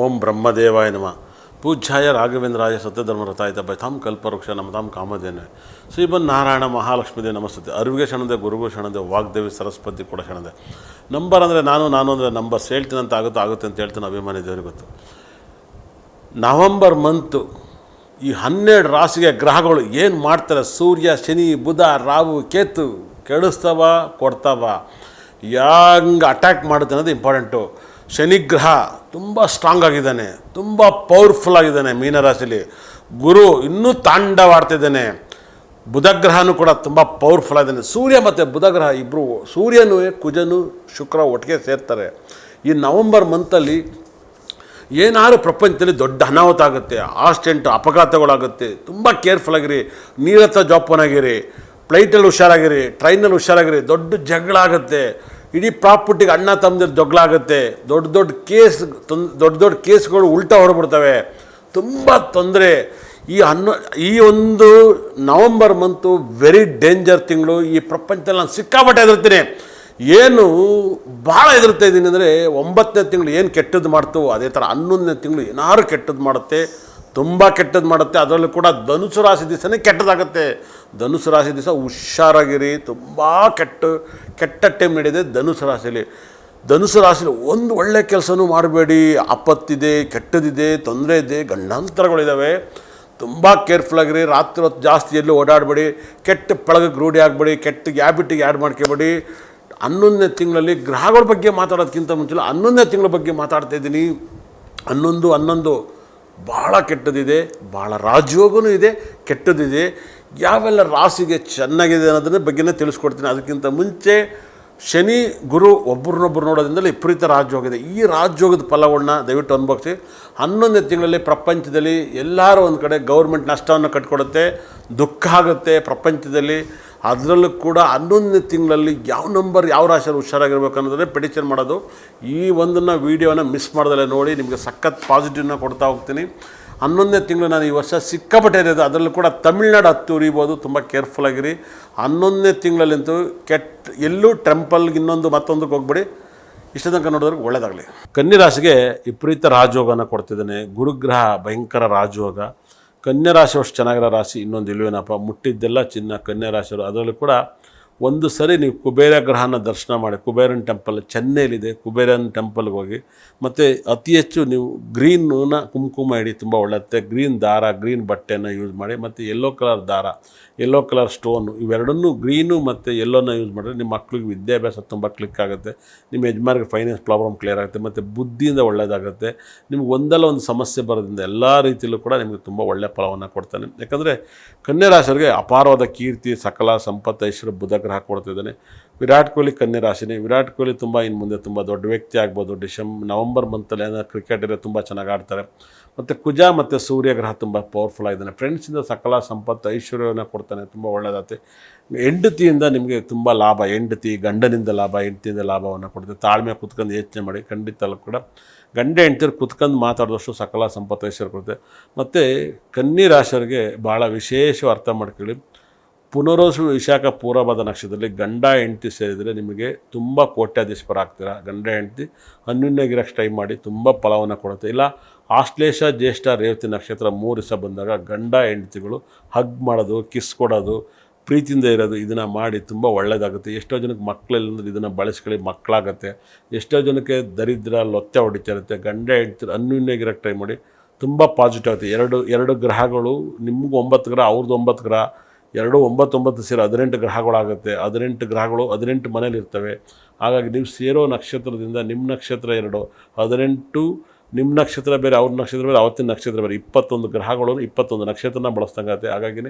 ಓಂ ಬ್ರಹ್ಮದೇವಾಯ ನಮ. ಪೂಜ್ಯಾಯ ರಾಘವೇಂದ್ರಾಯ ಸತ್ಯಧರ್ಮರತಾಯಿತ ತಮ್ ಕಲ್ಪವೃಕ್ಷ ನಮತಾಂ ಕಾಮಧೇನೆ ಶ್ರೀಮನ್ ನಾರಾಯಣ ಮಹಾಲಕ್ಷ್ಮೀದೇವಿ ನಮಸ್ತೆ. ಅರಿವಿಗೆ ಶರಣದೆ ಗುರುಗು ಶರಣದೆ, ವಾಗ್ದೇವಿ ಸರಸ್ವತಿ ಕೂಡ ಕ್ಷಣದೆ ನಂಬರ್ ಅಂದರೆ ನಾನು ನಾನು ಅಂದರೆ ನಂಬರ್ಸ್ ಹೇಳ್ತೀನಂತ ಆಗುತ್ತೋ, ಆಗುತ್ತೆ ಅಂತ ಹೇಳ್ತೀನಿ, ಅಭಿಮಾನಿ ದೇವರಿಗೆ ಗೊತ್ತು. ನವಂಬರ್ ಮಂತು ಈ ಹನ್ನೆರಡು ರಾಶಿಗೆ ಗ್ರಹಗಳು ಏನು ಮಾಡ್ತಾರೆ? ಸೂರ್ಯ, ಶನಿ, ಬುಧ, ರಾಹು, ಕೇತು, ಕೆಡಿಸ್ತವ, ಕೊಡ್ತವ. ಹೆಂಗೆ ಅಟ್ಯಾಕ್ ಮಾಡುತ್ತೆ ಅನ್ನೋದು ಇಂಪಾರ್ಟೆಂಟು ಶನಿಗ್ರಹ ತುಂಬ ಸ್ಟ್ರಾಂಗ್ ಆಗಿದ್ದಾನೆ, ತುಂಬ ಪವರ್ಫುಲ್ ಆಗಿದ್ದಾನೆ ಮೀನರಾಶಿಲಿ. ಗುರು ಇನ್ನೂ ತಾಂಡವಾಡ್ತಿದ್ದಾನೆ. ಬುಧಗ್ರಹನೂ ಕೂಡ ತುಂಬ ಪವರ್ಫುಲ್ ಆಗಿದ್ದಾನೆ. ಸೂರ್ಯ ಮತ್ತು ಬುಧಗ್ರಹ ಇಬ್ಬರು ಸೂರ್ಯನೂ, ಕುಜನು, ಶುಕ್ರ ಒಟ್ಟಿಗೆ ಸೇರ್ತಾರೆ. ಈ ನವಂಬರ್ ಮಂತಲ್ಲಿ ಏನಾದರೂ ಪ್ರಪಂಚದಲ್ಲಿ ದೊಡ್ಡ ಅನಾಹುತ ಆಗುತ್ತೆ ಆಕ್ಸಿಡೆಂಟ್ ಅಪಘಾತಗಳಾಗುತ್ತೆ, ತುಂಬ ಕೇರ್ಫುಲ್ ಆಗಿರಿ ನೀರತ್ತ ಜೋಪಾನಾಗಿರಿ ಫ್ಲೈಟಲ್ಲಿ ಹುಷಾರಾಗಿರಿ ಟ್ರೈನಲ್ಲಿ ಹುಷಾರಾಗಿರಿ, ದೊಡ್ಡ ಜಗಳ ಆಗುತ್ತೆ. ಇಡೀ ಪ್ರಾಪರ್ಟಿಗೆ ಅಣ್ಣ ತಮ್ಮದಿರ ಜಗಳ ಆಗುತ್ತೆ. ದೊಡ್ಡ ದೊಡ್ಡ ಕೇಸ್ ತೊಂದ್ ದೊಡ್ಡ ದೊಡ್ಡ ಕೇಸ್ಗಳು ಉಲ್ಟಾ ಹೊರಬಿಡ್ತವೆ. ತುಂಬ ತೊಂದರೆ. ಈ ಹನ್ನೊ, ಈ ಒಂದು ನವಂಬರ್ ಮಂತು ವೆರಿ ಡೇಂಜರ್ ತಿಂಗಳು ಈ ಪ್ರಪಂಚದಲ್ಲಿ ನಾನು ಸಿಕ್ಕಾಪಟ್ಟೆ ಹೆದರ್ತೀನಿ ಏನು ಭಾಳ ಹೆದರ್ತಾ ಇದ್ದೀನಿ ಅಂದರೆ ಒಂಬತ್ತನೇ ತಿಂಗಳು ಏನು ಕೆಟ್ಟದ್ದು ಮಾಡ್ತು, ಅದೇ ಥರ ಹನ್ನೊಂದನೇ ತಿಂಗಳು ಏನಾದ್ರು ಕೆಟ್ಟದ್ದು ಮಾಡುತ್ತೆ. ತುಂಬ ಕೆಟ್ಟದ್ದು ಮಾಡುತ್ತೆ. ಅದರಲ್ಲೂ ಕೂಡ ಧನುಸು ರಾಶಿ ದಿವಸನೇ ಕೆಟ್ಟದಾಗುತ್ತೆ. ಧನುಸು ರಾಶಿ ದಿವಸ ಹುಷಾರಾಗಿರಿ. ತುಂಬ ಕೆಟ್ಟ ಕೆಟ್ಟ ಟೈಮ್ ನಡೆಯಿದೆ ಧನುಸು ರಾಶಿಯಲ್ಲಿ ಧನುಸು ರಾಶಿಲಿ ಒಂದು ಒಳ್ಳೆ ಕೆಲಸನೂ ಮಾಡಬೇಡಿ. ಆಪತ್ತಿದೆ, ಕೆಟ್ಟದಿದೆ, ತೊಂದರೆ ಇದೆ ಗಂಡಾಂತರಗಳಿದ್ದಾವೆ ತುಂಬ ಕೇರ್ಫುಲ್ ಆಗಿರಿ ರಾತ್ರಿ ಹೊತ್ತು ಜಾಸ್ತಿ ಎಲ್ಲೂ ಓಡಾಡಬೇಡಿ. ಕೆಟ್ಟ ಪಳಗಕ್ಕೆ ರೂಢಿ ಆಗಬೇಡಿ. ಕೆಟ್ಟ ಹ್ಯಾಬಿಟಿಗೆ ಆ್ಯಡ್ ಮಾಡ್ಕೋಬೇಡಿ. ಹನ್ನೊಂದನೇ ತಿಂಗಳಲ್ಲಿ ಗ್ರಹಗಳ ಬಗ್ಗೆ ಮಾತಾಡೋದಕ್ಕಿಂತ ಮುಂಚೆ ಹನ್ನೊಂದನೇ ತಿಂಗಳ ಬಗ್ಗೆ ಮಾತಾಡ್ತಾ ಇದ್ದೀನಿ. ಹನ್ನೊಂದು ಹನ್ನೊಂದು. ಭಾಳ ಕೆಟ್ಟದಿದೆ ಭಾಳ ರಾಜಯೋಗನೂ ಇದೆ, ಕೆಟ್ಟದಿದೆ. ಯಾವೆಲ್ಲ ರಾಸಿಗೆ ಚೆನ್ನಾಗಿದೆ ಅನ್ನೋದನ್ನ ಬಗ್ಗೆನೇ ತಿಳಿಸ್ಕೊಡ್ತೀನಿ. ಅದಕ್ಕಿಂತ ಮುಂಚೆ ಶನಿ, ಗುರು ಒಬ್ಬರನ್ನೊಬ್ಬರು ನೋಡೋದ್ರಿಂದಲೇ ವಿಪರೀತ ರಾಜಯೋಗ ಈ ರಾಜಯೋಗದ ಫಲವನ್ನು ದಯವಿಟ್ಟು ಅನುಭವಿಸಿ. ಹನ್ನೊಂದನೇ ತಿಂಗಳಲ್ಲಿ ಪ್ರಪಂಚದಲ್ಲಿ ಎಲ್ಲರೂ ಒಂದು ಕಡೆ ಗೌರ್ಮೆಂಟ್ ನಷ್ಟವನ್ನು ಕಟ್ಕೊಡುತ್ತೆ, ದುಃಖ ಆಗುತ್ತೆ ಪ್ರಪಂಚದಲ್ಲಿ. ಅದರಲ್ಲೂ ಕೂಡ ಹನ್ನೊಂದನೇ ತಿಂಗಳಲ್ಲಿ ಯಾವ ನಂಬರ್ ಯಾವ ರಾಶಿಯಲ್ಲಿ ಹುಷಾರಾಗಿರ್ಬೇಕು ಅನ್ನೋದನ್ನೇ ಪ್ರಿಡಿಕ್ಷನ್ ಮಾಡೋದು. ಈ ಒಂದನ್ನು ವೀಡಿಯೋನ ಮಿಸ್ ಮಾಡ್ದಲ್ಲೇ ನೋಡಿ ನಿಮಗೆ ಸಖತ್ ಪಾಸಿಟಿವ್ನ ಕೊಡ್ತಾ ಹೋಗ್ತೀನಿ. ಹನ್ನೊಂದನೇ ತಿಂಗಳು ನಾನು ಈ ವರ್ಷ ಸಿಕ್ಕಾಪಟ್ಟೆ ಇರೋದು ಅದರಲ್ಲೂ ಕೂಡ ತಮಿಳ್ನಾಡು ಹತ್ತು ಉರಿಬೋದು. ತುಂಬ ಕೇರ್ಫುಲ್ ಆಗಿರಿ. ಹನ್ನೊಂದನೇ ತಿಂಗಳಲ್ಲಂತೂ ಕೆಟ್ಟ ಎಲ್ಲೂ ಟೆಂಪಲ್ಗೆ ಇನ್ನೊಂದು ಮತ್ತೊಂದಕ್ಕೆ ಹೋಗ್ಬಿಡಿ. ಇಷ್ಟ ತನಕ ನೋಡಿದ್ರೆ ಒಳ್ಳೆಯದಾಗಲಿ ಕನ್ನಿರಾಶಿಗೆ ವಿಪರೀತ ರಾಜಯೋಗನ ಕೊಡ್ತಿದ್ದಾನೆ. ಗುರುಗ್ರಹ ಭಯಂಕರ ರಾಜಯೋಗ. ಕನ್ಯಾ ರಾಶಿ ಅಷ್ಟು ಚೆನ್ನಾಗಿರೋ ರಾಶಿ ಇನ್ನೊಂದು ಇಲ್ವೇನಪ್ಪ? ಮುಟ್ಟಿದ್ದೆಲ್ಲ ಚಿನ್ನ ಕನ್ಯಾ ರಾಶಿಯವರು ಅದರಲ್ಲೂ ಕೂಡ ಒಂದು ಸರಿ ನೀವು ಕುಬೇರ ಗ್ರಹನ ದರ್ಶನ ಮಾಡಿ, ಕುಬೇರನ್ ಟೆಂಪಲ್ ಚೆನ್ನೈಲಿದೆ, ಕುಬೇರನ್ ಟೆಂಪಲ್ಗೆ ಹೋಗಿ, ಮತ್ತು ಅತಿ ಹೆಚ್ಚು ನೀವು ಗ್ರೀನ್ನ ಕುಂಕುಮ ಇಡಿ, ತುಂಬ ಒಳ್ಳೆತ್ತೆ ಗ್ರೀನ್ ದಾರ ಗ್ರೀನ್ ಬಟ್ಟೆನ ಯೂಸ್ ಮಾಡಿ, ಮತ್ತು ಯೆಲ್ಲೋ ಕಲರ್ ದಾರ ಯೆಲ್ಲೋ ಕಲರ್ ಸ್ಟೋನು ಇವೆರಡನ್ನೂ ಗ್ರೀನು ಮತ್ತು ಯೆಲ್ಲೋನ ಯೂಸ್ ಮಾಡಿದ್ರೆ ನಿಮ್ಮ ಮಕ್ಳಿಗೆ ವಿದ್ಯಾಭ್ಯಾಸ ತುಂಬ ಕ್ಲಿಕ್ ಆಗುತ್ತೆ. ನಿಮ್ಮ ಯಜಮಾನಿಗೆ ಫೈನಾನ್ಸ್ ಪ್ರಾಬ್ಲಮ್ ಕ್ಲಿಯರ್ ಆಗುತ್ತೆ, ಮತ್ತು ಬುದ್ಧಿಯಿಂದ ಒಳ್ಳೆಯದಾಗುತ್ತೆ ನಿಮ್ಗೆ ಒಂದಲ್ಲ ಒಂದು ಸಮಸ್ಯೆ ಬರೋದ್ರಿಂದ ಎಲ್ಲ ರೀತಿಯಲ್ಲೂ ಕೂಡ ನಿಮಗೆ ತುಂಬ ಒಳ್ಳೆಯ ಫಲವನ್ನು ಕೊಡ್ತಾನೆ. ಯಾಕಂದರೆ ಕನ್ಯಾ ರಾಶಿಯವರಿಗೆ ಅಪಾರವಾದ ಕೀರ್ತಿ, ಸಕಲ, ಸಂಪತ್ತು, ಐಶ್ವರ್ಯ, ಬುಧ ಗ್ರಹ ಕೊಡ್ತಿದ್ದಾನೆ ವಿರಾಟ್ ಕೊಹ್ಲಿ ಕನ್ಯಾ ರಾಶಿನೇ. ವಿರಾಟ್ ಕೊಹ್ಲಿ ತುಂಬ ಇನ್ನು ಮುಂದೆ ತುಂಬ ದೊಡ್ಡ ವ್ಯಕ್ತಿ ಆಗ್ಬೋದು. ಡಿಸೆಂಬ್ ನವಂಬರ್ ಮಂತಲ್ಲಿ ಕ್ರಿಕೆಟ್ ಇರೋ ತುಂಬ ಚೆನ್ನಾಗಿ ಆಡ್ತಾರೆ. ಮತ್ತು ಕುಜ ಮತ್ತು ಸೂರ್ಯ ಗ್ರಹ ತುಂಬ ಪವರ್ಫುಲ್ ಆಗಿದ್ದಾನೆ. ಫ್ರೆಂಡ್ಸಿಂದ ಸಕಲ ಸಂಪತ್ತು ಐಶ್ವರ್ಯವನ್ನು ಕೊಡ್ತಾನೆ. ತುಂಬ ಒಳ್ಳೆಯದಾಗುತ್ತೆ ಹೆಂಡತಿಯಿಂದ ನಿಮಗೆ ತುಂಬ ಲಾಭ. ಹೆಂಡತಿ ಗಂಡನಿಂದ ಲಾಭ, ಹೆಂಡತಿಯಿಂದ ಲಾಭವನ್ನು ಕೊಡುತ್ತೆ ತಾಳ್ಮೆ ಕುತ್ಕೊಂಡು ಯೋಚನೆ ಮಾಡಿ. ಖಂಡಿತ ಕೂಡ ಗಂಡ ಹೆಂಡ್ತಿರು ಕುತ್ಕೊಂಡು ಮಾತಾಡಿದಷ್ಟು ಸಕಲ ಸಂಪತ್ತು ಐಶ್ವರ್ಯ ಕೊಡುತ್ತೆ ಮತ್ತು ಕನ್ನಿ ರಾಶಿಯವರಿಗೆ ಭಾಳ ವಿಶೇಷ ಅರ್ಥ ಮಾಡ್ಕೊಳ್ಳಿ. ಪುನರೋಸು ವಿಶಾಖ ಪೂರ್ವಭಾದ ನಕ್ಷತ್ರದಲ್ಲಿ ಗಂಡ ಹೆಂಡತಿ ಸೇರಿದರೆ ನಿಮಗೆ ತುಂಬ ಕೋಟ್ಯಾಧೀಶ್ವರ ಆಗ್ತೀರಾ. ಗಂಡ ಹೆಂಡತಿ ಅನ್ಯೂನ್ಯಗಿರಕ್ಕೆ ಟ್ರೈ ಮಾಡಿ ತುಂಬ ಫಲವನ್ನು ಕೊಡುತ್ತೆ. ಇಲ್ಲ, ಆಶ್ಲೇಷ ಜ್ಯೇಷ್ಠ ರೇವತಿ ನಕ್ಷತ್ರ ಮೂರು ದಿವಸ ಬಂದಾಗ ಗಂಡ ಹೆಂಡತಿಗಳು ಹಗ್ ಮಾಡೋದು ಕಿಸ್ ಕೊಡೋದು, ಪ್ರೀತಿಯಿಂದ ಇರೋದು, ಇದನ್ನು ಮಾಡಿ ತುಂಬ ಒಳ್ಳೆಯದಾಗುತ್ತೆ ಎಷ್ಟೋ ಜನಕ್ಕೆ ಮಕ್ಕಳಿಲ್ಲ ಇದನ್ನು ಬಳಸ್ಕೊಳ್ಳಿ, ಮಕ್ಕಳಾಗತ್ತೆ. ಎಷ್ಟೋ ಜನಕ್ಕೆ ದರಿದ್ರ ಲೊತ್ತೆ ಹೊಡಿತಿರುತ್ತೆ. ಗಂಡ ಹೆಂಡ್ತಿ ಅನ್ಯೂನ್ಯಗಿರಕ್ಕೆ ಟ್ರೈ ಮಾಡಿ ತುಂಬ ಪಾಸಿಟಿವ್ ಆಗುತ್ತೆ. ಎರಡು ಎರಡು ಗ್ರಹಗಳು ನಿಮ್ಗೆ ಒಂಬತ್ತು ಗ್ರಹ, ಅವ್ರದ್ದು ಒಂಬತ್ತು ಗ್ರಹ. ಎರಡು ಒಂಬತ್ತೊಂಬತ್ತು ಸೇರಿ ಹದಿನೆಂಟು ಗ್ರಹಗಳಾಗುತ್ತೆ ಹದಿನೆಂಟು ಗ್ರಹಗಳು ಹದಿನೆಂಟು ಮನೇಲಿರ್ತವೆ ಹಾಗಾಗಿ ನೀವು ಸೇರೋ ನಕ್ಷತ್ರದಿಂದ ನಿಮ್ಮ ನಕ್ಷತ್ರ ಎರಡು, ಹದಿನೆಂಟು ನಿಮ್ಮ ನಕ್ಷತ್ರ ಬೇರೆ, ಅವ್ರ ನಕ್ಷತ್ರ ಬೇರೆ, ಅವತ್ತಿನ ನಕ್ಷತ್ರ ಬೇರೆ. ಇಪ್ಪತ್ತೊಂದು ಗ್ರಹಗಳು ಇಪ್ಪತ್ತೊಂದು ನಕ್ಷತ್ರನ ಬಳಸ್ದಂಗಾಗುತ್ತೆ ಹಾಗಾಗಿ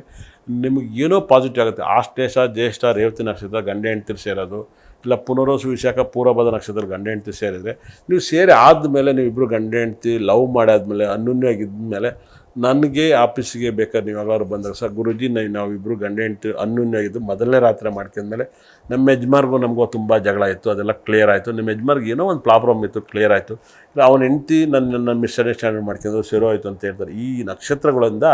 ನಿಮಗೆ ಏನೋ ಪಾಸಿಟಿವ್ ಆಗುತ್ತೆ. ಆಶ್ಲೇಷ, ಜ್ಯೇಷ್ಠ, ರೇವತಿ ನಕ್ಷತ್ರ ಗಂಡ ಹೆಂಡ್ತಿರು ಸೇರೋದು. ಇಲ್ಲ ಪುನರೋಸು ವಿಶಾಖ ಪೂರ್ವಭದ ನಕ್ಷತ್ರ ಗಂಡ, ಹೆಂಡ್ತಿ ಸೇರಿದರೆ ನೀವು ಸೇರಿ ಆದಮೇಲೆ ನೀವಿಬ್ಬರು ಗಂಡ, ಹೆಂಡ್ತಿ ಲವ್ ಮಾಡಾದ್ಮೇಲೆ ಅನ್ಯೂನ್ಯವಾಗಿದ್ಮೇಲೆ ನನಗೆ ಆಫೀಸಿಗೆ ಬೇಕಾದ್ರೆ ನೀವು ಯಾವಾಗಾದ್ರು ಬಂದಾಗ ಸರ್, ಗುರುಜಿ ನಾವು ನಾವಿಬ್ಬರು ಗಂಡ ಹೆಂಡತಿ ಅನ್ಯೂನ್ಯವಾಗಿದ್ದು ಮೊದಲನೇ ರಾತ್ರಿ ಮಾಡ್ಕೊಂಡ್ಮೇಲೆ ನಮ್ಮ ಯಜಮಾರ್ಗೂ ನಮಗೂ ತುಂಬ ಜಗಳ ಇತ್ತು ಅದೆಲ್ಲ ಕ್ಲಿಯರ್ ಆಯಿತು. ನಿಮ್ಮ ಯಜಮಾರ್ಗೆ ಏನೋ ಒಂದು ಪ್ರಾಬ್ಲಮ್ ಇತ್ತು ಕ್ಲಿಯರ್ ಆಯಿತು. ಅವನ ಹೆಂಡತಿ ನನ್ನ ನನ್ನ ಮಿಸ್ಅಂಡರ್ಸ್ಟ್ಯಾಂಡಿಂಗ್ ಮಾಡ್ಕೊಂಡು ಶುರು ಆಯಿತು ಅಂತ ಹೇಳ್ತಾರೆ. ಈ ನಕ್ಷತ್ರಗಳಿಂದ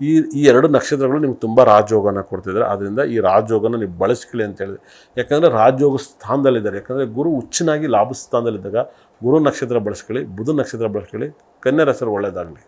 ಈ ಈ ಎರಡು ನಕ್ಷತ್ರಗಳು ನಿಮ್ಗೆ ತುಂಬ ರಾಜಯೋಗನ ಕೊಡ್ತಿದ್ದಾರೆ ಆದ್ದರಿಂದ ಈ ರಾಜಯೋಗನ ನೀವು ಬಳಸ್ಕೊಳ್ಳಿ ಅಂತ ಹೇಳಿದೆ. ಯಾಕಂದರೆ ರಾಜಯೋಗ ಸ್ಥಾನದಲ್ಲಿದ್ದಾರೆ. ಯಾಕಂದರೆ ಗುರು ಹುಚ್ಚನಾಗಿ ಲಾಭ ಸ್ಥಾನದಲ್ಲಿದ್ದಾಗ ಗುರು ನಕ್ಷತ್ರ ಬಳಸ್ಕೊಳ್ಳಿ, ಬುಧ ನಕ್ಷತ್ರ ಬಳಸ್ಕೊಳ್ಳಿ, ಕನ್ಯಾ ಹೆಸರು ಒಳ್ಳೆಯದಾಗಲಿ